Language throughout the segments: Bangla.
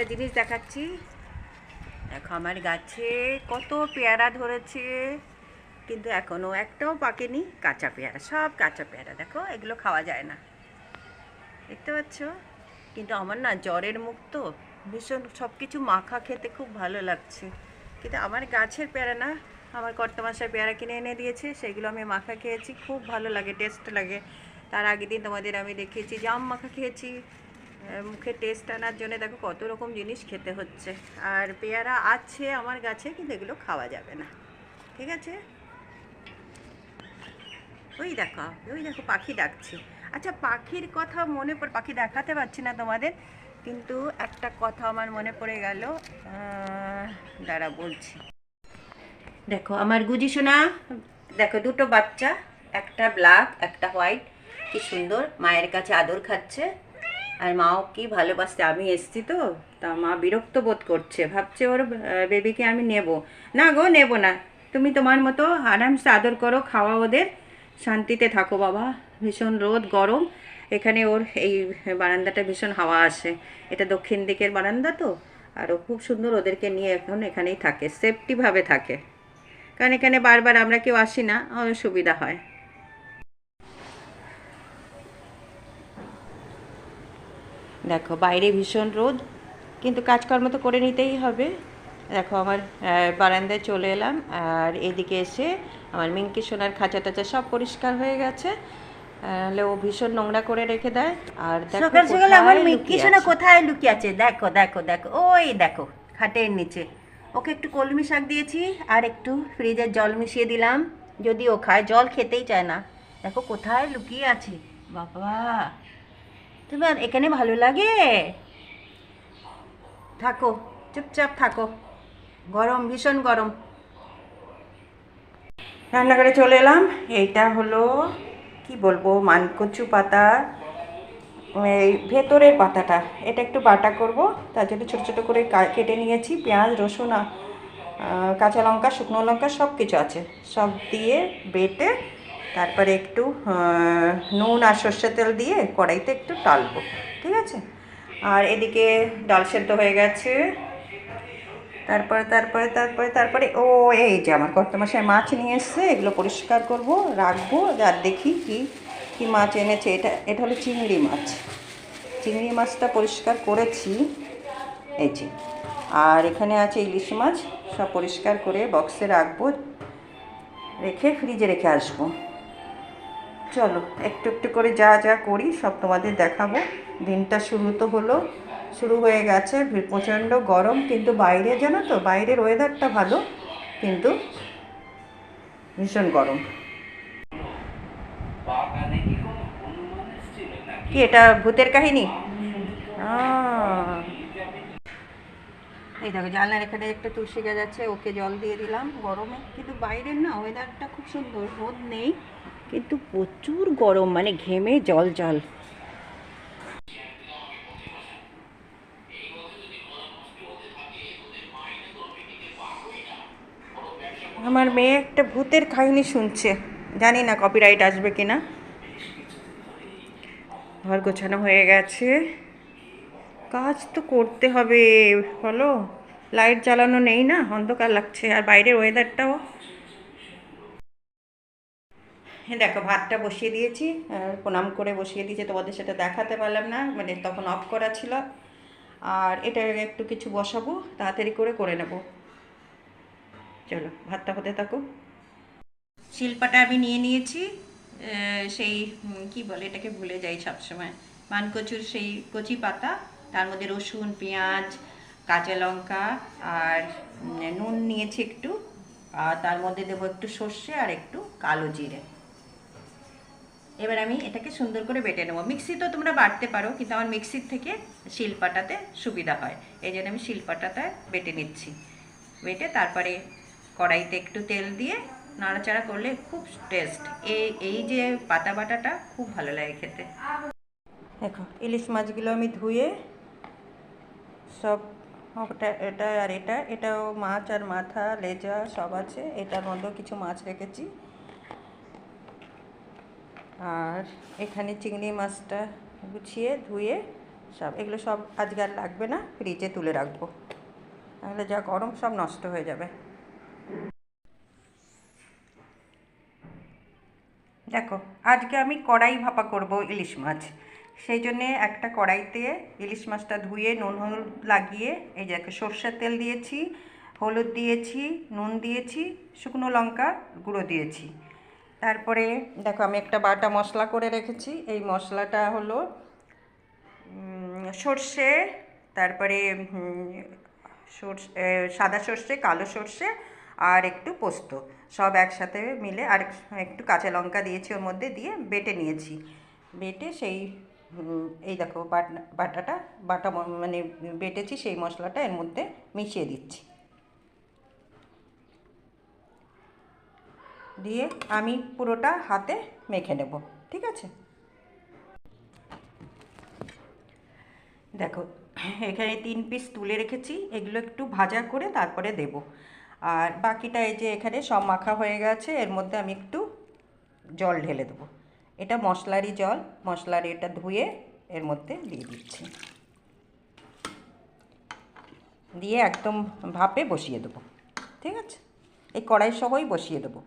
একটা জিনিস দেখাচ্ছি। দেখো আমার গাছে কত পেয়ারা ধরেছে, কিন্তু এখনও একটাও পাকেনি কাঁচা পেয়ারা, সব কাঁচা পেয়ারা। দেখো, এগুলো খাওয়া যায় না। দেখতে পাচ্ছ? কিন্তু আমার না জ্বরের মুখ তো, ভীষণ সব কিছু মাখা খেতে খুব ভালো লাগছে। কিন্তু আমার গাছের পেয়ারা না, আমার কর্তমাশায় পেয়ারা কিনে এনে দিয়েছে, সেগুলো আমি মাখা খেয়েছি, খুব ভালো লাগে, টেস্ট লাগে। তার আগের দিন তোমাদের আমি দেখিয়েছি জাম মাখা খেয়েছি। মুখে টেস্ট আনার জন্য দেখো কত রকম জিনিস খেতে হচ্ছে। আর পেয়ারা আছে আমার গাছে, কিন্তু এগুলো খাওয়া যাবে না। ঠিক আছে? ওই দেখো ওই দেখো পাখি ডাকছে। আচ্ছা পাখির কথা মনে পড়ে, পাখি দেখাতে পারছি না তোমাদের, কিন্তু একটা কথা আমার মনে পড়ে গেল। দাঁড়া বলছি। দেখো, আমার গুজি সোনা, দেখো দুটো বাচ্চা, একটা ব্ল্যাক একটা হোয়াইট কি সুন্দর, মায়ের কাছে আদর খাচ্ছে। আর মাও কি ভালোবাসতে আমি এসছি তো। তা মা বিরক্ত বোধ করছে। ভাবছে ওর বেবিকে আমি নেব। না গো, নেব না। তুমি তোমার মতো আরামসে আদর করো, খাওয়া ওদের। শান্তিতে থাকো বাবা। ভীষণ রোদ, গরম। এখানে ওর এই বারান্দাটা ভীষণ হাওয়া আসে। এটা দক্ষিণ দিকের বারান্দা তো। আর ও খুব সুন্দর ওদেরকে নিয়ে এখন এখানেই থাকে। সেফটিভাবে থাকে। কারণ এখানে বারবার আমরা কেউ আসি না আমার সুবিধা হয়। দেখো বাইরে ভীষণ রোদ কিন্তু কাজকর্ম তো করে নিতেই হবে। দেখো আমার বারান্দায় চলে এলাম আর এদিকে এসে আমার মিঙ্কি সোনার খাঁচা টাচা সব পরিষ্কার হয়ে গেছে। নাহলে ও ভীষণ নোংরা করে রেখে দেয়। আর দেখো সকাল সকাল আমার সোনা কোথায় লুকিয়ে আছে? দেখো দেখো দেখো ওই দেখো খাটের নিচে। ওকে একটু কলমি শাক দিয়েছি আর একটু ফ্রিজের জল মিশিয়ে দিলাম। যদি ও খায় জল খেতেই চায় না। দেখো কোথায় লুকিয়ে আছে? বাবা! তোমার এখানে ভালো লাগে? থাকো, চুপচাপ থাকো। গরম, ভীষণ গরম। রান্নাঘরে চলে এলাম। এইটা হলো, কি বলব, মানকচু পাতা। এই ভেতরের পাতাটা, এটা একটু বাটা করব। তার জন্য ছোটো ছোটো করে কেটে নিয়েছি। পেঁয়াজ, রসুন কাঁচা লঙ্কা, শুকনো লঙ্কা সব কিছু আছে। সব দিয়ে বেটে তারপরে একটু নুন আর সর্ষে তেল দিয়ে কড়াইতে একটু টালবো, ঠিক আছে? আর এদিকে ডাল সেদ্ধ হয়ে গেছে। তারপরে তারপরে তারপরে তারপরে, ও, এই যে আমার কর্তমাশায় মাছ নিয়ে এসছে, এগুলো পরিষ্কার করব, রাখব, আর দেখি কি কি মাছ এনেছে। এটা এটা হলো চিংড়ি মাছ। চিংড়ি মাছটা পরিষ্কার করেছি, এই যে। আর এখানে আছে ইলিশ মাছ, সব পরিষ্কার করে বক্সে রাখব, রেখে ফ্রিজে রেখে আসব। চলো, একটু একটু করে যা যা করি, সব তোমাদের দেখাবো। দিনটা শুরু তো হলো, শুরু হয়ে গেছে প্রচণ্ড গরম, কিন্তু বাইরে জানো তো, বাইরের ওয়েদারটা ভালো, কিন্তু ভীষণ গরম। কি এটা ভূতের কাহিনী। এই দেখো, জানলার এখানে একটা তুলসী গাছ আছে, ওকে জল দিয়ে দিলাম গরমে, কিন্তু বাইরের না ওয়েদারটা খুব সুন্দর, রোদ নেই। কিন্তু প্রচুর গরম মানে ঘেমে জল জল। আমার মেয়ে একটা ভূতের কাহিনী শুনছে। জানি না কপিরাইট আসবে কি না ঘর গোছানো হয়ে গেছে। কাজ তো করতে হবে, বলো। লাইট জ্বালানো নেই না, অন্ধকার লাগছে। আর বাইরের ওয়েদারটাও দেখো, ভাতটা বসিয়ে দিয়েছি প্রণাম করে বসিয়ে দিয়েছি, তোমাদের সেটা দেখাতে পারলাম না মানে তখন অফ করা ছিল। আর এটা একটু কিছু বসাবো, তাড়াতাড়ি করে করে নেব। চলো, ভাতটা হতে থাকো শিল্পাটা আমি নিয়ে নিয়েছি সেই কি বলে এটাকে ভুলে যাই সবসময়। মানকচুর সেই কচি পাতা, তার মধ্যে রসুন, পেঁয়াজ, কাঁচা লঙ্কা, আর নুন নিয়েছি একটু, আর তার মধ্যে দেবো একটু সর্ষে আর একটু কালো জিরে। এবার আমি এটাকে সুন্দর করে বেটে নেব। মিক্সিতেও তোমরা বাটতে পারো, কিন্তু আমার মিক্সির থেকে শিলপাটাতে সুবিধা হয়। এই জন্য আমি শিলপাটাতে বেটে নিচ্ছি। বেটে তারপরে কড়াইতে একটু তেল দিয়ে নাড়াচাড়া করলে খুব টেস্ট এই এই যে পাতা বাটাটা খুব ভালো লাগে খেতে। দেখো, ইলিশ মাছগুলো আমি ধুয়ে সব ওটা, এটা আর এটা, এটাও মাছ আর মাথা, লেজা সব আছে। এটার মধ্যেও কিছু মাছ রেখেছি। আর এখানে চিংড়ি মাছটা গুছিয়ে ধুয়ে সব, এগুলো সব আজকে আর লাগবে না, ফ্রিজে তুলে রাখব। তাহলে যা গরম সব নষ্ট হয়ে যাবে। দেখো, আজকে আমি কড়াই ভাপা করব ইলিশ মাছ। সেই জন্যে একটা কড়াইতে ইলিশ মাছটা ধুয়ে নুন হলুদ লাগিয়ে, এই যে সর্ষের তেল দিয়েছি, হলুদ দিয়েছি, নুন দিয়েছি, শুকনো লঙ্কা গুঁড়ো দিয়েছি। তারপরে দেখো আমি একটা বাটা মশলা করে রেখেছি। এই মশলাটা হলো সর্ষে, তারপরে সর্ষে সাদা সর্ষে, কালো সর্ষে আর একটু পোস্ত। সব একসাথে মিলে আর একটু কাঁচা লঙ্কা দিয়েছি ওর মধ্যে দিয়ে বেটে নিয়েছি। বেটে সেই এই দেখো বাটা, বাটাটা, বাটা মানে বেটেছি সেই মশলাটা এর মধ্যে মিশিয়ে দিচ্ছি। দিয়ে আমি পুরোটা হাতে মেখে নেব, ঠিক আছে? দেখো, এখানে তিন পিস তুলে রেখেছি, এগুলো একটু ভাজা করে তারপরে দেব। আর বাকিটা এই যে এখানে সব মাখা হয়ে গেছে, এর মধ্যে আমি একটু জল ঢেলে দেবো। এটা মশলারই জল, মশলার এটা ধুয়ে এর মধ্যে দিয়ে দিচ্ছি। দিয়ে একদম ভাপে বসিয়ে দেবো, ঠিক আছে? এই কড়াই সহই বসিয়ে দেবো।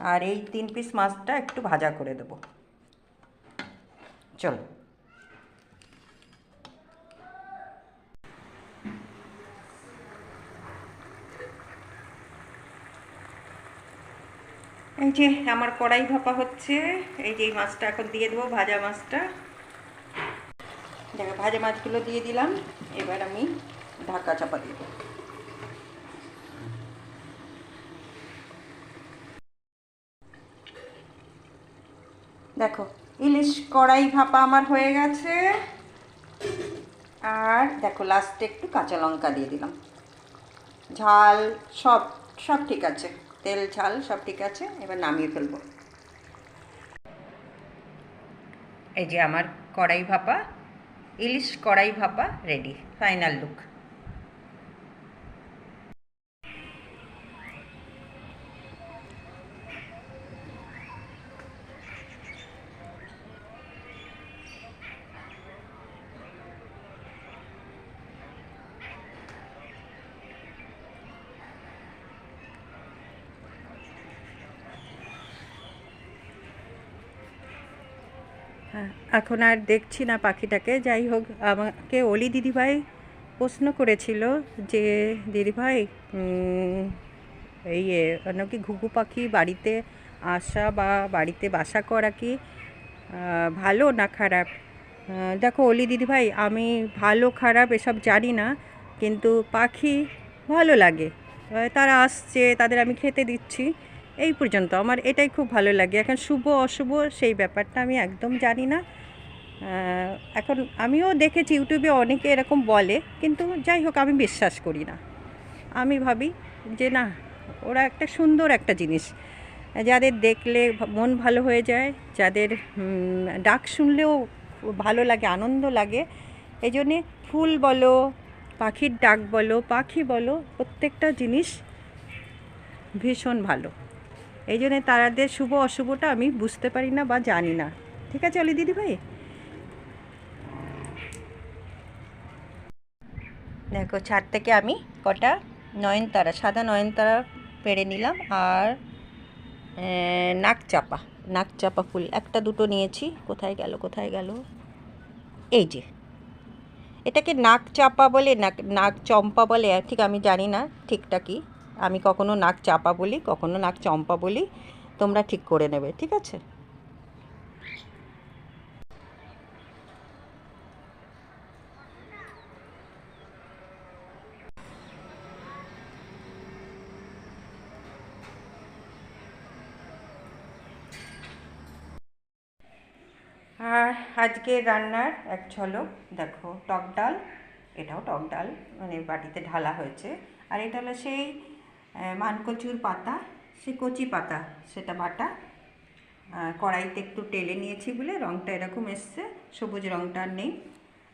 আর এই তিন পিস মাছটা একটু ভাজা করে দেবো। চলো। এই যে আমার কড়াই ভাপা হচ্ছে, এই যে এই মাছটা এখন দিয়ে দেবো, ভাজা মাছটা। দেখো, ভাজা মাছগুলো দিয়ে দিলাম, এবার আমি ঢাকা চাপা দিয়ে দেবো। দেখো, ইলিশ কড়াই ভাপা আমার হয়ে গেছে। আর দেখো লাস্টে একটু কাঁচা লঙ্কা দিয়ে দিলাম। ঝাল সব সব ঠিক আছে। তেল, ঝাল সব ঠিক আছে, এবার নামিয়ে ফেলব। এই যে আমার কড়াই ভাপা, ইলিশ কড়াই ভাপা রেডি ফাইনাল লুক হ্যাঁ এখন আর দেখছি না পাখিটাকে। যাই হোক আমাকে অলি দিদিভাই প্রশ্ন করেছিল যে দিদিভাই এ, নাকি ঘুঘু পাখি বাড়িতে আসা বা বাড়িতে বাসা করা কি ভালো না খারাপ? দেখো অলি দিদিভাই আমি ভালো খারাপ এসব জানি না কিন্তু পাখি ভালো লাগে। তারা আসছে তাদের আমি খেতে দিচ্ছি। এই পর্যন্ত। আমার এটাই খুব ভালো লাগে। এখন শুভ, অশুভ সেই ব্যাপারটা আমি একদম জানি না। এখন আমিও দেখেছি ইউটিউবে অনেকে এরকম বলে, কিন্তু যাই হোক, আমি বিশ্বাস করি না। আমি ভাবি যে না, ওরা একটা সুন্দর একটা জিনিস। যাদের দেখলে মন ভালো হয়ে যায়, যাদের ডাক শুনলেও ভালো লাগে, আনন্দ লাগে এই জন্যে ফুল বলো, পাখির ডাক বলো, পাখি বলো, প্রত্যেকটা জিনিস ভীষণ ভালো। এই জন্যে তারাদের শুভ অশুভটা আমি বুঝতে পারি না বা জানি না। ঠিক আছে অলি দিদি ভাই? দেখো ছাদ থেকে আমি কটা? নয়নতারা সাদা নয়নতারা পেড়ে নিলাম আর আহ, নাক চাপা নাক চাপা ফুল। একটা দুটো নিয়েছি। কোথায় গেল কোথায় গেল? এই যে। এটাকে নাক চাপা বলে নাক নাক চম্পা বলে ঠিক আমি জানি না ঠিকটা কি। আমি কখনো নাক চাপা বলি, কখনো নাক চম্পা বলি, তোমরা ঠিক করে নেবে, ঠিক আছে? আর আজকে রান্নার এক ছলক দেখো, টক ডাল, এটাও টক ডাল মানে বাটিতে ঢালা হয়েছে, আর এটা হলো সেই মানকচুর পাতা, সে কচি পাতা, সেটা বাটা। কড়াইতে একটু টেলে নিয়েছি বলে রঙটা এরকম এসছে, সবুজ রঙটা নেই।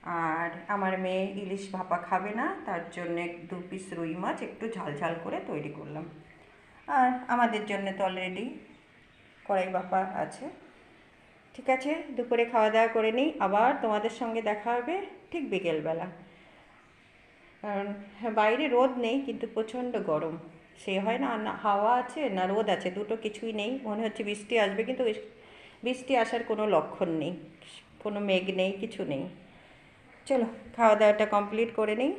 আর আমার মেয়ে ইলিশ ভাপা খাবে না, তার জন্য দু পিস রুই মাছ একটু ঝাল ঝাল করে তৈরি করলাম। আর আমাদের জন্য তো অলরেডি কড়াই ভাপা আছে। ঠিক আছে, দুপুরে খাওয়া দাওয়া করে নিই, আবার তোমাদের সঙ্গে দেখা হবে ঠিক বিকেলবেলা। কারণ বাইরে রোদ নেই, কিন্তু প্রচণ্ড গরম। সে হয় না হাওয়া আছে, না রোদ আছে, দুটো কিছুই নেই। মনে হচ্ছে বৃষ্টি আসবে, কিন্তু বৃষ্টি আসার কোনো লক্ষণ নেই, কোনো মেঘ নেই, কিছু নেই। চলো খাওয়া দাওয়াটা কমপ্লিট করে নিই।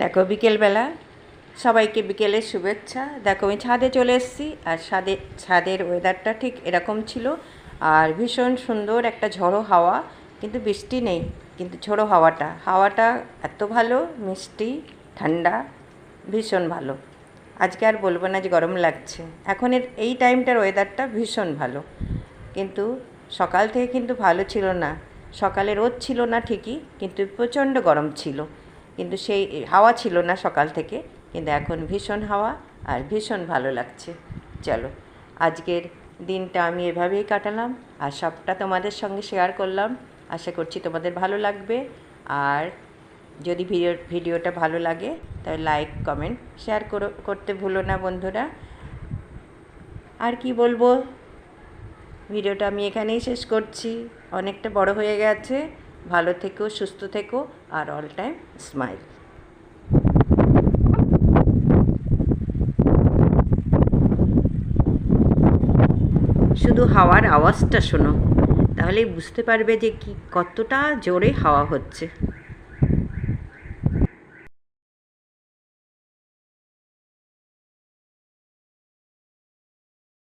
দেখো, বিকেলবেলা সবাইকে বিকেলের শুভেচ্ছা। দেখো, আমি ছাদে চলে এসেছি, আর ছাদে, ছাদের ওয়েদারটা ঠিক এরকম ছিল, আর ভীষণ সুন্দর একটা ঝড়ো হাওয়া। কিন্তু বৃষ্টি নেই, কিন্তু ঝড়ো হাওয়াটা। হাওয়াটা এত ভালো, মিষ্টি, ঠান্ডা, ভীষণ ভালো। আজকে আর বলব না যে গরম লাগছে। এখনের এই টাইমটার ওয়েদারটা ভীষণ ভালো। কিন্তু সকাল থেকে কিন্তু ভালো ছিল না। সকালে রোদ ছিল না ঠিকই, কিন্তু প্রচণ্ড গরম ছিল। কিন্তু সেই হাওয়া ছিল না সকাল থেকে, কিন্তু এখন ভীষণ হাওয়া আর ভীষণ ভালো লাগছে। চলো, আজকের দিনটা আমি এভাবেই কাটালাম। আর সবটা তোমাদের সঙ্গে শেয়ার করলাম। আশা করছি তোমাদের ভালো লাগবে। আর যদি ভিডিও, ভিডিওটা ভালো লাগে, তাহলে লাইক কমেন্ট শেয়ার করো, করতে ভুলো না বন্ধুরা। আর কি বলব? ভিডিওটা আমি এখানেই শেষ করছি। অনেকটা বড় হয়ে গেছে। ভালো থেকো, সুস্থ থেকো, আর অল টাইম স্মাইল শুধু হাওয়ার আওয়াজটা শোনো। তাহলেই বুঝতে পারবে যে কি কতটা জোরে হাওয়া হচ্ছে।